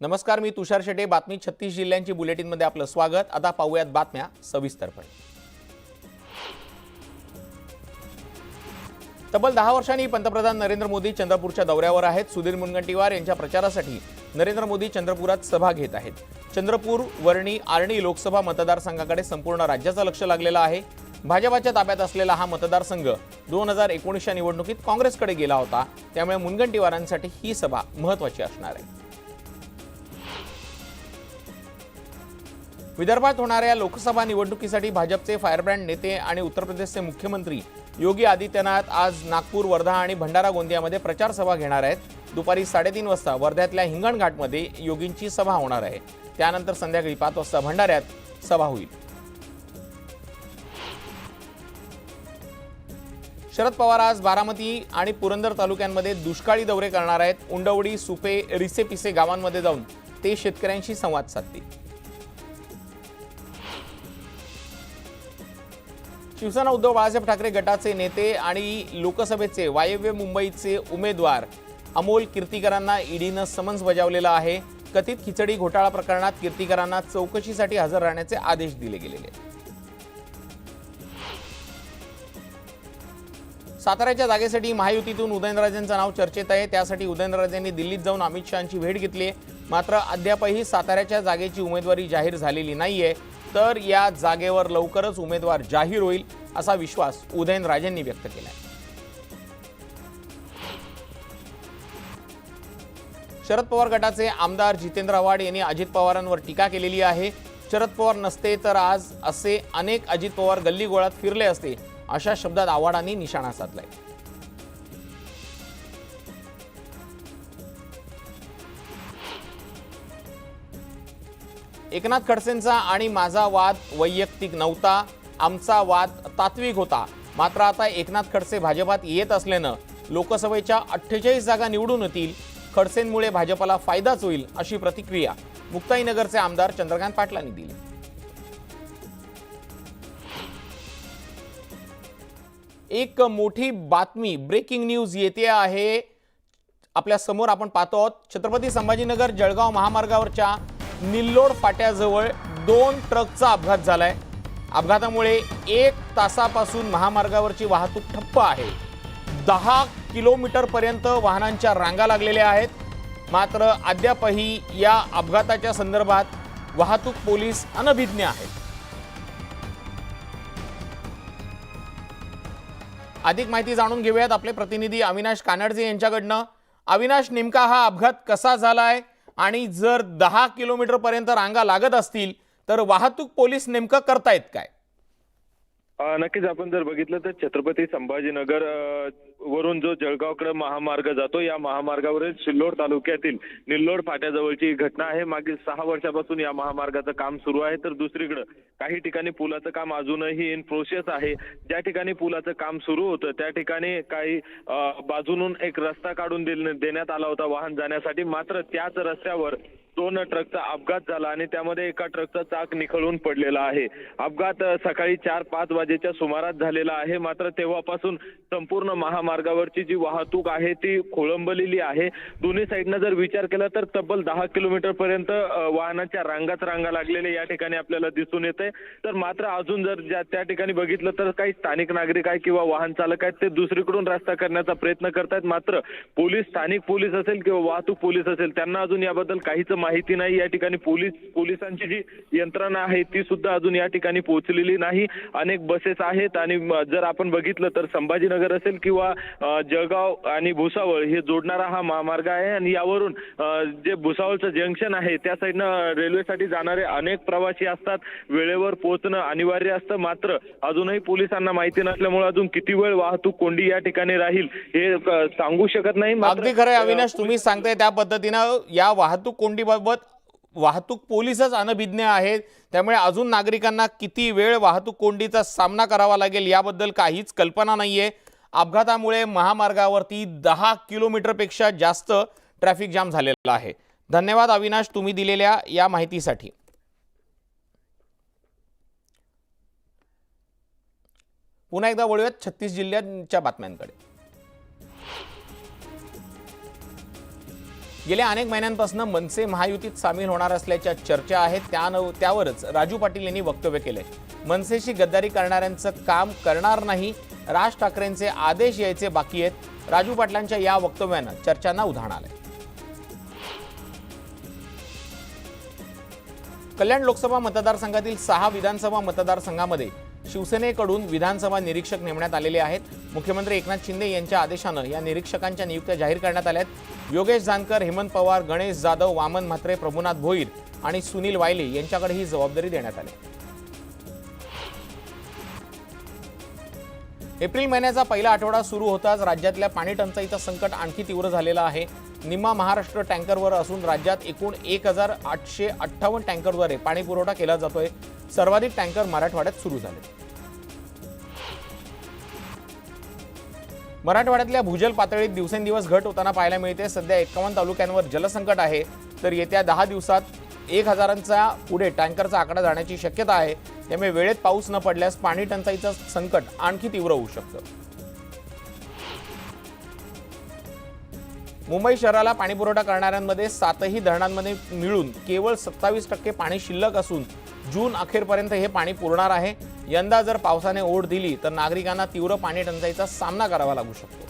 नमस्कार मी तुषार शेटे. बातमी छत्तीस जिल्ह्यांची बुलेटिनमध्ये आपलं स्वागत. आता पाहूयात बातम्या सविस्तरपणे. तब्बल दहा वर्षांनी पंतप्रधान नरेंद्र मोदी चंद्रपूरच्या दौऱ्यावर आहेत. सुधीर मुनगंटीवार यांच्या प्रचारासाठी नरेंद्र मोदी चंद्रपुरात सभा घेत आहेत. चंद्रपूर वर्णी आर्णी लोकसभा मतदारसंघाकडे संपूर्ण राज्याचं लक्ष लागलेलं आहे. भाजपाच्या ताब्यात असलेला हा मतदारसंघ दोन हजार एकोणीसच्या निवडणुकीत काँग्रेसकडे गेला होता. त्यामुळे मुनगंटीवारांसाठी ही सभा महत्वाची असणार आहे. विदर्भात होणाऱ्या लोकसभा निवडणुकीसाठी भाजपचे फायरब्रँड नेते आणि उत्तर प्रदेशचे मुख्यमंत्री योगी आदित्यनाथ आज नागपूर वर्धा आणि भंडारा गोंदियामध्ये प्रचार सभा घेणार आहेत. दुपारी साडेतीन वाजता वर्ध्यातल्या हिंगणघाटमध्ये योगींची सभा होणार आहे. त्यानंतर संध्याकाळी पाच वाजता भंडाऱ्यात सभा होईल. शरद पवार आज बारामती आणि पुरंदर तालुक्यांमध्ये दुष्काळी दौरे करणार आहेत. उंडवडी सुपे रिसेपिसे गावांमध्ये जाऊन ते शेतकऱ्यांशी संवाद साधतील. शिवसेना उद्धव बाळासाहेब ठाकरे गटाचे नेते आणि लोकसभेचे वायव्य मुंबईचे उमेदवार अमोल कीर्तीकरांना ईडीनं समन्स बजावलेला आहे. कथित खिचडी घोटाळा प्रकरणात कीर्तीकरांना चौकशीसाठी हजर राहण्याचे आदेश दिले गेलेले. साताऱ्याच्या जागेसाठी महायुतीतून उदयनराजेंचं नाव चर्चेत आहे. त्यासाठी उदयनराजेंनी दिल्लीत जाऊन अमित शहाची भेट घेतली आहे. मात्र अद्यापही साताऱ्याच्या जागेची उमेदवारी जाहीर झालेली नाहीये. तर या जागेवर लवकरच उमेदवार जाहीर होईल असा विश्वास उदयनराजेंनी व्यक्त केला आहे शरद पवार गटाचे आमदार जितेंद्र आव्हाड यांनी अजित पवारांवर टीका केलेली आहे. शरद पवार नसते तर आज असे अनेक अजित पवार गल्ली गोळात फिरले असते अशा शब्दात आव्हाडांनी निशाणा साधलाय. एकनाथ खडसेंचा आणि माझा वाद वैयक्तिक नव्हता आमचा वाद तात्विक होता. मात्र आता एकनाथ खडसे भाजपात येत असल्यानं लोकसभेच्या अठ्ठेचाळीस जागा निवडून येतील खडसेंमुळे भाजपला फायदाच होईल अशी प्रतिक्रिया मुक्ताईनगरचे आमदार चंद्रकांत पाटलांनी दिली. एक मोठी बातमी ब्रेकिंग न्यूज येते आहे. आपल्यासमोर आपण पाहतो आहोत छत्रपती संभाजीनगर जळगाव महामार्गावरच्या निल्लोड फाट्याजवळ दोन ट्रकचा अपघात झालाय. अपघातामुळे एक तासापासून महामार्गावरची वाहतूक ठप्प आहे. दहा किलोमीटरपर्यंत वाहनांच्या रांगा लागलेल्या आहेत. मात्र अद्यापही या अपघाताच्या संदर्भात वाहतूक पोलीस अनभिज्ञ आहेत. अधिक माहिती जाणून घेऊयात आपले प्रतिनिधी अविनाश कानडजे यांच्याकडनं. अविनाश नेमका हा अपघात कसा झाला आहे आणि जर दहा किलोमीटरपर्यंत रांगा लागत असतील तर वाहतूक पोलीस नेमकं करतायत काय? नक्कीच आपण जर बघितलं तर छत्रपती संभाजीनगर वरून जो जळगावकडे महामार्ग जातो या महामार्गावरील सिल्लोड तालुक्यातील निल्लोड फाट्याजवळची ही घटना आहे. मागील सहा वर्षापासून या महामार्गाचं काम सुरू आहे. तर दुसरीकडे काही ठिकाणी पुलाचं काम अजूनही इन प्रोसेस आहे. ज्या ठिकाणी पुलाचं काम सुरू होतं त्या ठिकाणी काही बाजूनून एक रस्ता काढून देण्यात आला होता वाहन जाण्यासाठी. मात्र त्याच रस्त्यावर दोन ट्रकचा अपघात झाला आणि त्यामध्ये एका ट्रकचा चाक निखळून पडलेला आहे. अपघात सकाळी चार पाच वाजेच्या सुमारास झालेला आहे. मात्र तेव्हापासून संपूर्ण महामार्गावरची जी वाहतूक आहे ती खोळंबलेली आहे. दोन्ही साईडनं जर विचार केला तर तब्बल दहा किलोमीटर पर्यंत वाहनाच्या रांगाच रांगा लागलेल्या या ठिकाणी आपल्याला दिसून येते तर मात्र अजून जर ज्या त्या ठिकाणी बघितलं तर काही स्थानिक नागरिक आहे किंवा वाहन चालक आहेत ते दुसरीकडून रस्ता करण्याचा प्रयत्न करतायत. मात्र पोलीस स्थानिक पोलीस असेल किंवा वाहतूक पोलीस असेल त्यांना अजून याबद्दल काहीच माहिती नाही या ठिकाणी पोलीस पोलिसांची जी यंत्रणा आहे ती सुद्धा अजून या ठिकाणी पोहोचलेली नाही. अनेक बसेस आहेत आणि जर आपण बघितलं तर संभाजीनगर असेल किंवा जळगाव आणि भुसावळ हे जोडणारा हा महामार्ग आहे आणि यावरून जे भुसावळचं जंक्शन आहे त्या साईडनं रेल्वेसाठी जाणारे अनेक प्रवासी असतात. वेळेवर पोहोचणं अनिवार्य असतं. मात्र अजूनही पोलिसांना माहिती नसल्यामुळे अजून किती वेळ वाहतूक कोंडी या ठिकाणी राहील हे सांगू शकत नाही. अगदी खरं अविनाश तुम्ही सांगताय त्या पद्धतीनं या वाहतूक याबाबत वाहतूक पोलीसच अनभिज्ञ आहेत. त्यामुळे अजून नागरिकांना किती वेळ वाहतूक कोंडीचा सामना करावा लागेल याबद्दल काहीच कल्पना नाहीये. अपघातामुळे महामार्गावरती दहा किलोमीटरपेक्षा जास्त ट्रॅफिक जाम झालेला आहे. धन्यवाद अविनाश तुम्ही दिलेल्या या माहितीसाठी. पुन्हा एकदा वळूयात छत्तीस जिल्ह्यांच्या बातम्यांकडे. गेल्या अनेक महिन्यांपासून मनसे महायुतीत सामील होणार असल्याच्या चर्चा आहेत. त्यान त्यावरच राजू पाटील यांनी वक्तव्य केले मनसेशी गद्दारी करणाऱ्यांचं काम करणार नाही. राज ठाकरेंचे आदेश यायचे बाकी आहेत. राजू पाटलांच्या या वक्तव्यानं चर्चांना उधाण आलंय. कल्याण लोकसभा मतदारसंघातील सहा विधानसभा मतदारसंघामध्ये शिवसेनेकडून विधानसभा निरीक्षक नेमण्यात आलेले आहेत. मुख्यमंत्री एकनाथ शिंदे यांच्या आदेशानं या निरीक्षकांच्या नियुक्त्या जाहीर करण्यात आल्या आहेत. योगेश जानकर हेमंत पवार गणेश जाधव वामन म्हात्रे प्रभुनाथ भोईर आणि सुनील वायले यांच्याकडे ही जबाबदारी देण्यात आली. एप्रिल महिन्याचा पहिला आठवडा सुरू होताच राज्यातल्या पाणी टंचाईचं संकट आणखी तीव्र झालेलं आहे. निम्मा महाराष्ट्र टँकरवर असून राज्यात एकूण एक हजार आठशे अठ्ठावन्न टँकरद्वारे पाणीपुरवठा केला जातोय. सर्वाधिक टँकर मराठवाड्यात सुरू झाले. मराठवाड्यातल्या भूजल पातळीत दिवसेंदिवस घट होताना पाहायला मिळते. सध्या एकावन्न तालुक्यांवर जलसंकट आहे. तर येत्या दहा दिवसात एक हजारांचा पुढे टँकरचा आकडा जाण्याची शक्यता आहे. त्यामुळे वेळेत पाऊस न पडल्यास पाणी टंचाईचं संकट आणखी तीव्र होऊ शकतं. मुंबई शहराला पाणीपुरवठा करणाऱ्यांमध्ये सातही धरणांमध्ये मिळून केवळ सत्तावीस टक्के पाणी शिल्लक असून जून अखेरपर्यंत हे पाणी पुरणार आहे. यंदा जर पावसाने ओढ दिली तर नागरिकांना तीव्र पाणी टंचाईचा सामना करावा लागू शकतो.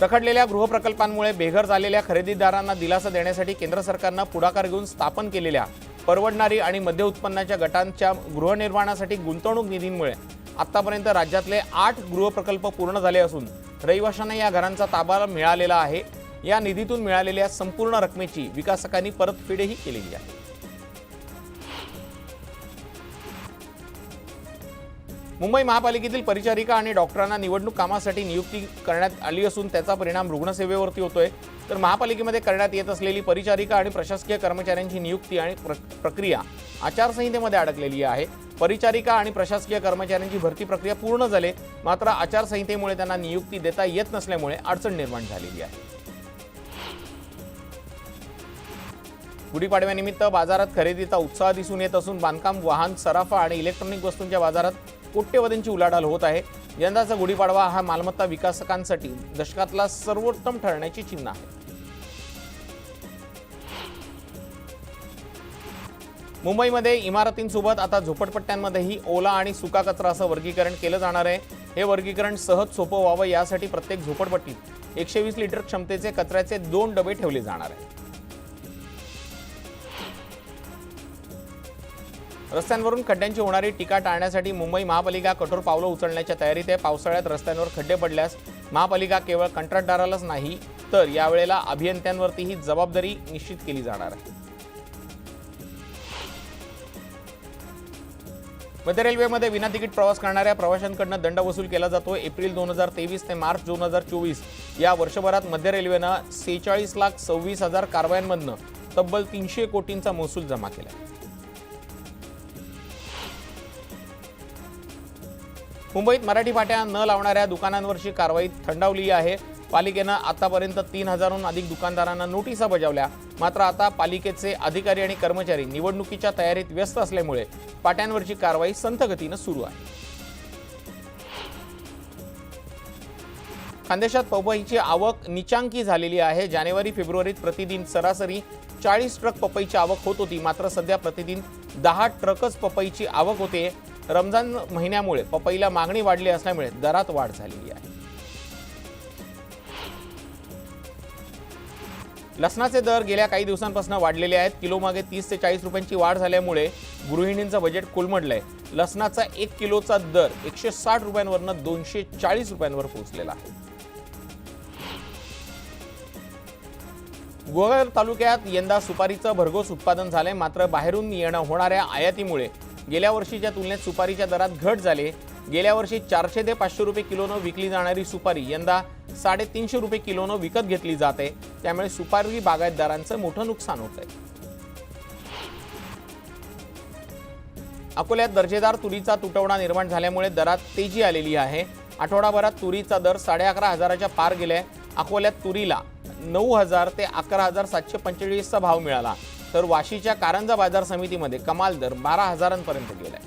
रखडलेल्या गृहप्रकल्पांमुळे बेघर झालेल्या खरेदीदारांना दिलासा देण्यासाठी केंद्र सरकारनं पुढाकार घेऊन स्थापन केलेल्या परवडणारी आणि मध्य उत्पन्नाच्या गटांच्या गृहनिर्माणासाठी गुंतवणूक निधींमुळे आतापर्यंत राज्यातले आठ गृहप्रकल्प पूर्ण झाले असून रहिवाशांना या घरांचा ताबा मिळालेला आहे. या निधीतून मिळालेल्या संपूर्ण रकमेची विकासकांनी परतफेडही केलेली आहे. मुंबई महापालिकेतील परिचारिका आणि डॉक्टरांना निवडणूक कामासाठी नियुक्ती करण्यात आली असून त्याचा परिणाम रुग्णसेवेवरती होतोय. तर महापालिकेमध्ये करण्यात येत असलेली परिचारिका आणि प्रशासकीय कर्मचाऱ्यांची नियुक्ती आणि प्र- प्रक्रिया आचारसंहितेमध्ये अडकलेली आहे. परिचारिका आणि प्रशासकीय कर्मचाऱ्यांची भरती प्रक्रिया पूर्ण झाली मात्र आचारसंहितेमुळे त्यांना नियुक्ती देता येत नसल्यामुळे अडचण निर्माण झालेली आहे. गुढीपाडव्यानिमित्त बाजारात खरेदीचा उत्साह दिसून येत असून बांधकाम वाहन सराफा आणि इलेक्ट्रॉनिक वस्तूंच्या बाजारात कोट्यवधींची उलाढाल होत आहे. यंदाचा गुढीपाडवा हा मालमत्ता विकासकांसाठी दशकातला सर्वोत्तम ठरण्याची चिन्ह आहे. मुंबईमध्ये इमारतींसोबत आता झोपडपट्ट्यांमध्येही ओला आणि सुका कचरा असं वर्गीकरण केलं जाणार आहे. हे वर्गीकरण सहज सोपं व्हावं यासाठी प्रत्येक झोपडपट्टीत एकशे वीस लिटर क्षमतेचे कचऱ्याचे दोन डबे ठेवले जाणार आहेत. रस्त्यांवरून खड्ड्यांची होणारी टीका टाळण्यासाठी मुंबई महापालिका कठोर पावलं उचलण्याच्या तयारीत आहे. पावसाळ्यात रस्त्यांवर खड्डे पडल्यास महापालिका केवळ कंत्राटदारालाच नाही तर यावेळेला अभियंत्यांवरती ही जबाबदारी निश्चित केली जाणार आहे. मध्य रेल्वेमध्ये विना तिकीट प्रवास करणाऱ्या प्रवाशांकडनं दंड वसूल केला जातो एप्रिल दोन हजार तेवीस ते मार्च दोन हजार चोवीस या वर्षभरात मध्य रेल्वेनं सेहेचाळीस लाख सव्वीस हजार कारवायांमधनं तब्बल तीनशे कोटींचा महसूल जमा केला मुंबईत मराठी पाट्या न लावणाऱ्या दुकानांवरची कारवाई थंडावली आहे. पालिकेनं आतापर्यंत तीन हजारहून अधिक दुकानदारांना नोटिसा बजावल्या. मात्र आता पालिकेचे अधिकारी आणि कर्मचारी निवडणुकीच्या तयारीत व्यस्त असल्यामुळे पाट्यांवरची कारवाई संथगतीनं सुरू आहे. खानदेशात पपईची आवक निचांकी झालेली आहे. जानेवारी फेब्रुवारीत प्रतिदिन सरासरी चाळीस ट्रक पपईची आवक होत होती. मात्र सध्या प्रतिदिन दहा ट्रकच पपईची आवक होते. रमजान महिन्यामुळे पपईला मागणी वाढली असल्यामुळे दरात वाढ झालेली आहे. लसणाचे दर गेल्या काही दिवसांपासून वाढलेले आहेत. किलोमागे तीस ते चाळीस रुपयांची वाढ झाल्यामुळे गृहिणींचं बजेट कोलमडलंय. लसणाचा एक किलोचा दर एकशे साठ रुपयांवरनं दोनशे चाळीस रुपयांवर पोहोचलेला आहे. गोगर तालुक्यात यंदा सुपारीचं भरघोस उत्पादन झालंय. मात्र बाहेरून येणं होणाऱ्या आयातीमुळे गेल्या वर्षीच्या तुलनेत सुपारीच्या दरात घट झाली. गेल्या वर्षी चारशे ते पाचशे रुपये किलोनं विकली जाणारी सुपारी यंदा साडेतीनशे रुपये किलोनं विकत घेतली जाते. त्यामुळे सुपारी बागायतदारांचं मोठं नुकसान होत आहे. अकोल्यात दर्जेदार तुरीचा तुटवडा निर्माण झाल्यामुळे दरात तेजी आलेली आहे. आठवडाभरात तुरीचा दर साडे अकरा हजाराच्या पार गेलाय. अकोल्यात तुरीला नऊ हजार ते अकरा हजार सातशे पंचेचाळीसचा भाव मिळाला. तर वाशीच्या कारंजा बाजार समितीमध्ये कमाल दर बारा हजारांपर्यंत गेलाय.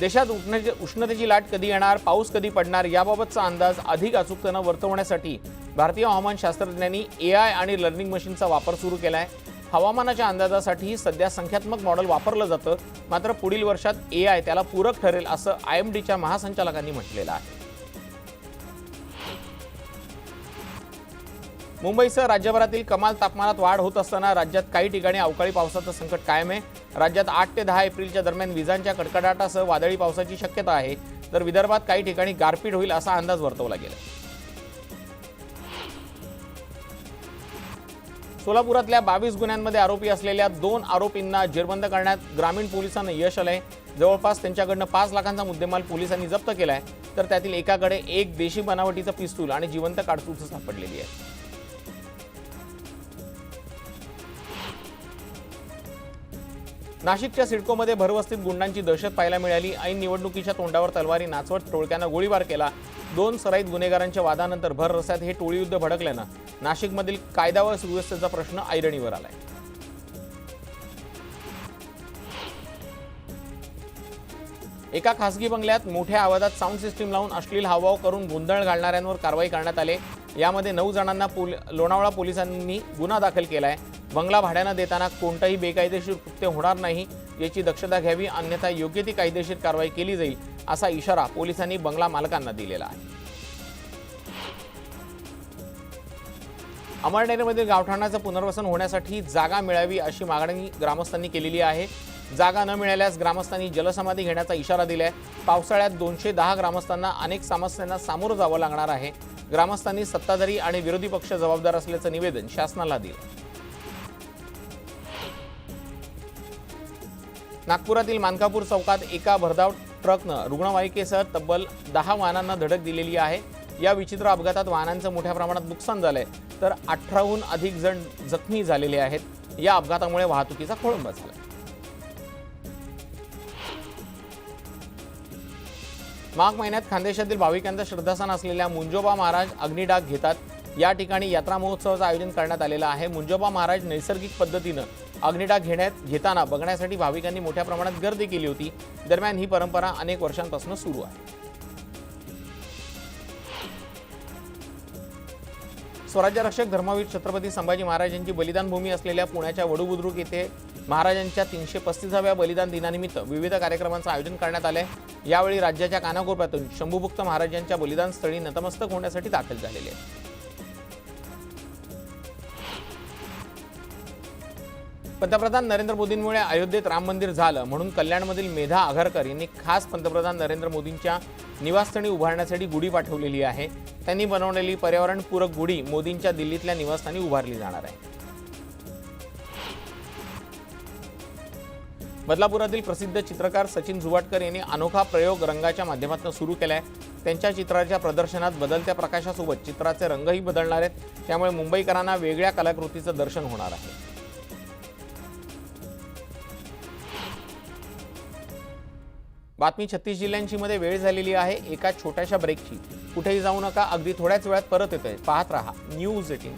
देशात उष्ण उष्णतेची लाट कधी येणार पाऊस कधी पडणार याबाबतचा अंदाज अधिक अचूकतेनं वर्तवण्यासाठी भारतीय हवामान शास्त्रज्ञांनी ए आय आणि लर्निंग मशीनचा वापर सुरू केला आहे हवामानाच्या अंदाजासाठी सध्या संख्यात्मक मॉडेल वापरलं जातं मात्र पुढील वर्षात ए आय त्याला पूरक ठरेल असं आय एम डीच्या महासंचालकांनी म्हटलेलं आहे. मुंबईसह राज्यभरातील कमाल तापमानात वाढ होत असताना राज्यात काही ठिकाणी अवकाळी पावसाचं संकट कायम आहे. राज्यात आठ ते दहा एप्रिलच्या दरम्यान विजांच्या कडकडाटासह वादळी पावसाची शक्यता आहे. तर विदर्भात काही ठिकाणी गारपीट होईल असा अंदाज वर्तवला गेला सोलापुरातल्या बावीस गुन्ह्यांमध्ये आरोपी असलेल्या दोन आरोपींना जेरबंद करण्यात ग्रामीण पोलिसांना यश आलंय. जवळपास त्यांच्याकडनं पाच लाखांचा मुद्देमाल पोलिसांनी जप्त केलाय. तर त्यातील एकाकडे एक देशी बनावटीचं पिस्तूल आणि जिवंत काडतूस सापडलेली आहे. नाशिकच्या सिडकोमध्ये भरवस्तीत गुंडांची दहशत पाहायला मिळाली. ऐन निवडणुकीच्या तोंडावर तलवारी नाचवत टोळक्यानं गोळीबार केला. दोन सराईत गुन्हेगारांच्या वादानंतर भर रस्त्यात हे टोळीयुद्ध भडकल्यानं नाशिकमधील कायदा व सुव्यवस्थेचा प्रश्न ऐरणीवर आलाय. एका खासगी बंगल्यात मोठ्या आवाजात साऊंड सिस्टीम लावून अश्लील हावभाव करून गोंधळ घालणाऱ्यांवर कारवाई करण्यात आले. यामध्ये नऊ जणांना पोल लोणावळा पोलिसांनी गुन्हा दाखल केला आहे बंगला भाड्यानं देताना कोणताही बेकायदेशीर कृत्य होणार नाही याची दक्षता घ्यावी अन्यथा योग्य ती कायदेशीर कारवाई केली जाईल असा इशारा पोलिसांनी बंगला मालकांना दिलेला आहे. अमळनेरमधील गावठाणाचं पुनर्वसन होण्यासाठी जागा मिळावी अशी मागणी ग्रामस्थांनी केलेली आहे. जागा न मिळाल्यास ग्रामस्थांनी जलसमाधी घेण्याचा इशारा दिलाय. पावसाळ्यात दोनशे दहा ग्रामस्थांना अनेक समस्यांना सामोरं जावं लागणार आहे. ग्रामस्थांनी सत्ताधारी आणि विरोधी पक्ष जबाबदार असल्याचं निवेदन शासनाला दिलं. नागपुरातील मानकापूर चौकात एका भरधाव ट्रकनं रुग्णवाहिकेसह तब्बल दहा वाहनांना धडक दिलेली आहे. या विचित्र अपघातात वाहनांचं मोठ्या प्रमाणात नुकसान झालंय. तर अठराहून अधिक जण जखमी झालेले आहेत. या अपघातामुळे वाहतुकीचा खोळंबा झाला माघ महिन्यात खानदेशातील भाविकांचा श्रद्धास्थान असलेल्या मुंजोबा महाराज अग्निडाग घेतात. या ठिकाणी यात्रा महोत्सवाचं आयोजन करण्यात आलेलं आहे. मुंजोबा महाराज नैसर्गिक पद्धतीनं अग्निडाग घेण्यात घेताना बघण्यासाठी भाविकांनी मोठ्या प्रमाणात गर्दी केली होती. दरम्यान ही परंपरा अनेक वर्षांपासून सुरू आहे. स्वराज्य रक्षक धर्मवीर छत्रपती संभाजी महाराजांची बलिदान भूमी असलेल्या पुण्याच्या वडुबुद्रुक येथे महाराजांच्या तीनशे पस्तीसाव्या बलिदान दिनानिमित्त विविध कार्यक्रमांचं आयोजन करण्यात आलंय. यावेळी राज्याच्या कानाकोपऱ्यातून शंभूभुक्त महाराजांच्या बलिदान स्थळी नतमस्तक होण्यासाठी दाखल झालेले आहेत. पंतप्रधान नरेंद्र मोदींमुळे अयोध्येत राम मंदिर झालं म्हणून कल्याणमधील मेधा आघारकर यांनी खास पंतप्रधान नरेंद्र मोदींच्या निवासस्थानी उभारण्यासाठी गुढी पाठवलेली आहे. त्यांनी बनवलेली पर्यावरणपूरक गुढी मोदींच्या दिल्लीतल्या निवासस्थानी उभारली जाणार आहे. बदलापुरातील प्रसिद्ध चित्रकार सचिन जुवाटकर यांनी अनोखा प्रयोग रंगाच्या माध्यमातून सुरू केला आहे त्यांच्या चित्राच्या प्रदर्शनात बदलत्या प्रकाशासोबत चित्राचे रंगही बदलणार आहेत. त्यामुळे मुंबईकरांना वेगळ्या कलाकृतीचं दर्शन होणार आहे. बातमी छत्तीस जिल्ह्यांची मध्ये वेळ झालेली आहे. एका छोट्याशा ब्रेकची कुठेही जाऊ नका. अगदी थोड्याच वेळात परत येतोय. पाहत राहा. News eighteen.